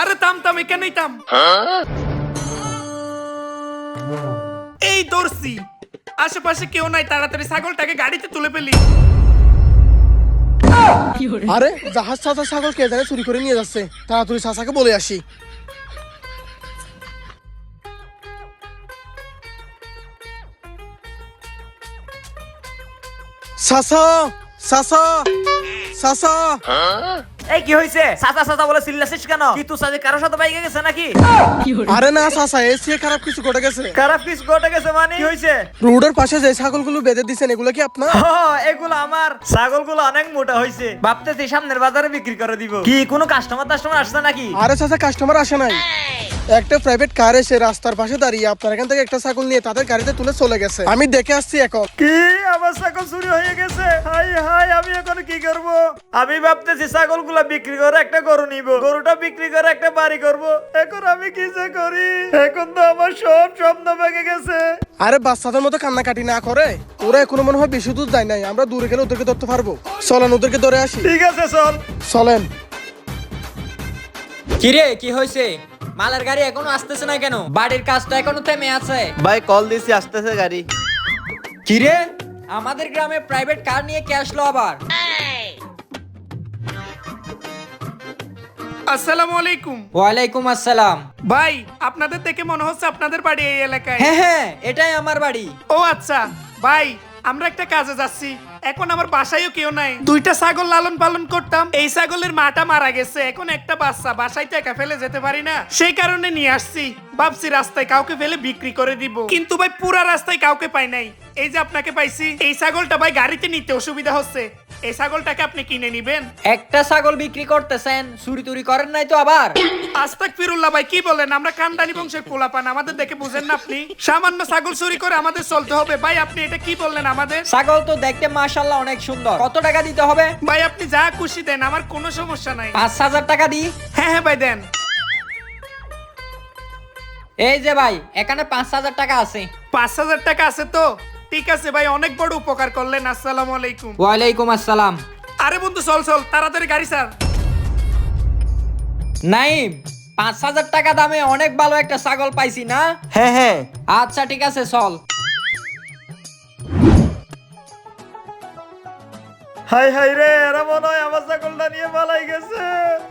আরে তাম থাম, এখানেই থাম। এই দর্শি, আশেপাশে কেউ নাই, তাড়াতাড়ি ছাগলটাকে গাড়িতে তুলে ফেলি। আরে, জাহাজ চাচা ছাগল কে জানে চুরি করে নিয়ে যাচ্ছে। তাড়াতাড়ি চাচাকে বলে আসি। চাচা চাচা চাচা এই কি হয়েছে সাসা সাসা বলে চিল্লাছিস কেন? কি তুই সাজে কারোর সাথে বাইকে গেছে নাকি? আরে না সাসা এসি খারাপ কিছু ঘটে গেছে। খারাপ কিছু ঘটে গেছে মানে? কি হয়েছে রোডের পাশে যে ছাগলগুলো বেঁধে দিছেন এগুলো কি আপনার? এগুলো আমার। ছাগলগুলো অনেক মোটা হয়েছে ভাবতেছি সামনের বাজারে বিক্রি করে দিব। কি? কোনো কাস্টমার টাস্টমার আসছে নাকি? আরে চাচা কাস্টমার আসে নাই। একটা প্রাইভেট কার এসে রাস্তার পাশে দাঁড়িয়ে আপনার এখান থেকে একটা ছাগল নিয়ে তাদের গাড়িতে তুলে চলে গেছে। আমি দেখে আসছি এখন। কি? আমার ছাগল চুরি হয়ে গেছে? হাই হাই আমি এখন কি করব? আমি ভাবতেছি ছাগলগুলো বিক্রি করে একটা গরু নিব। গরুটা বিক্রি করে একটা বাড়ি করব। এখন আমি কি যে করি? এখন তো আমার সব স্বপ্ন ভেঙে গেছে। আরে বাচ্চাদের মতো কান্নাকাটি না করে। ওরা এখনও মনে হয় বেশি দূর যায় নাই। আমরা দূরে গেলে ওদেরকে ধরতে পারব। চলেন ওদেরকে ধরে আসি। ঠিক আছে চল। চলেন। কিরে কি হয়েছে? মালের গাড়ি এখনও আসতেছে না কেন? বাড়ির কাজটা এখনও থেমে আছে। ভাই কল দিছি আসতেছে গাড়ি। কি রে? আমাদের গ্রামে প্রাইভেট কার নিয়ে কে আসলো আবার? আসসালামু আলাইকুম। ওয়ালাইকুম আসসালাম। ভাই আপনাদের দেখে মনে হচ্ছে আপনাদের বাড়ি এই এলাকায়। হ্যাঁ হ্যাঁ এটাই আমার বাড়ি। ও আচ্ছা ভাই আমরা একটা কাজে যাচ্ছি। এখন আমার বাসায়ও কেউ নাই। দুইটা ছাগল লালন পালন করতাম, এই ছাগলের মাটা মারা গেছে, এখন একটা বাচ্চা বাসায় তো একা ফেলে যেতে পারি না। সেই কারণে নিয়ে আসছি, ভাবছি রাস্তায় কাউকে ফেলে বিক্রি করে দিব। কিন্তু ভাই, পুরা রাস্তায় কাউকে পাই নাই। এই যে আপনাকে পাইছি, এই ছাগলটা ভাই গাড়িতে নিতে অসুবিধা হচ্ছে। এই ছাগলটাকে আপনি কিনে নিবেন? একটা ছাগল বিক্রি করতেছেন চুরি টুরি করেন নাই তো আবার? আস্তাক ফিরুল্লাহ ভাই কি বলেন? আমরা কান্দানি বংশের পোলাপান আমাদের দেখে বুঝেন না আপনি? সামান্য ছাগল চুরি করে আমাদের চলতে হবে। ভাই আপনি এটা কি বললেন আমাদের? ছাগল তো দেখতে মাশাল্লাহ অনেক সুন্দর। কত টাকা দিতে হবে? ভাই আপনি যা খুশি দেন আমার কোনো সমস্যা নাই। পাঁচ হাজার টাকা দিই হ্যাঁ হ্যাঁ ভাই দেন। এই যে ভাই এখানে পাঁচ হাজার টাকা আছে। পাঁচ হাজার টাকা আছে তো? ঠিক আছে ভাই অনেক বড় উপকার করলেন আসসালামু আলাইকুম। ওয়ালাইকুম আসসালাম। আরে বন্ধু চল চল তাড়াতাড়ি গাড়ি স্যার নাইম পাঁচ হাজার টাকা দামে অনেক ভালো একটা ছাগল পাইছি না? হ্যাঁ হ্যাঁ। আচ্ছা ঠিক আছে চল। হাই হাই রে এরা মনে হয় আমার ছাগলটা নিয়ে পালাই গেছে।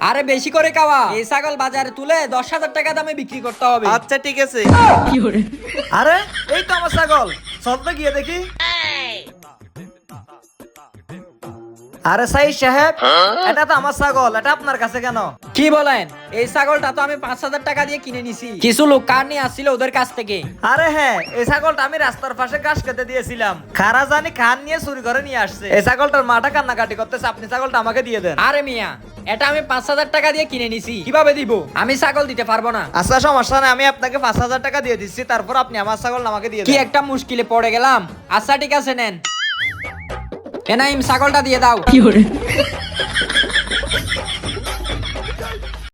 আরে বেশি করে খাওয়া। এই ছাগল বাজারে তুলে দশ হাজার টাকা দামে বিক্রি করতে হবে। আচ্ছা ঠিক আছে। আরে এই তো আমার ছাগল। চল তো গিয়ে দেখি। আরে সাই সাহেব এটা তো আমার ছাগল এটা আপনার কাছে কেন? কি বলেন? এই ছাগলটা তো আমি পাঁচ হাজার টাকা দিয়ে কিনে নিছি। কিছু লোক কার নিয়ে আসছিল ওদের কাছ থেকে? আরে হ্যাঁ এই ছাগলটা আমি রাস্তার পাশে ঘাস কেটে দিয়েছিলাম। খারা জানি খান নিয়ে চুরি করে নিয়ে আসছে। এই ছাগলটার মাটা কান্নাকাটি করতেছে আপনি ছাগলটা আমাকে দিয়ে দেন। আরে মিয়া এটা আমি পাঁচ হাজার টাকা দিয়ে কিনে নিছি। কীভাবে দিব? আমি ছাগল দিতে পারব না। আচ্ছা সমস্যা নেই আমি আপনাকে পাঁচ হাজার টাকা দিয়ে দিচ্ছি তারপর আপনি আমার ছাগল আমাকে দিয়ে কি একটা মুশকিলে পড়ে গেলাম। আচ্ছা ঠিক আছে নেন। এনাইম ছাগলটা দিয়ে দাও।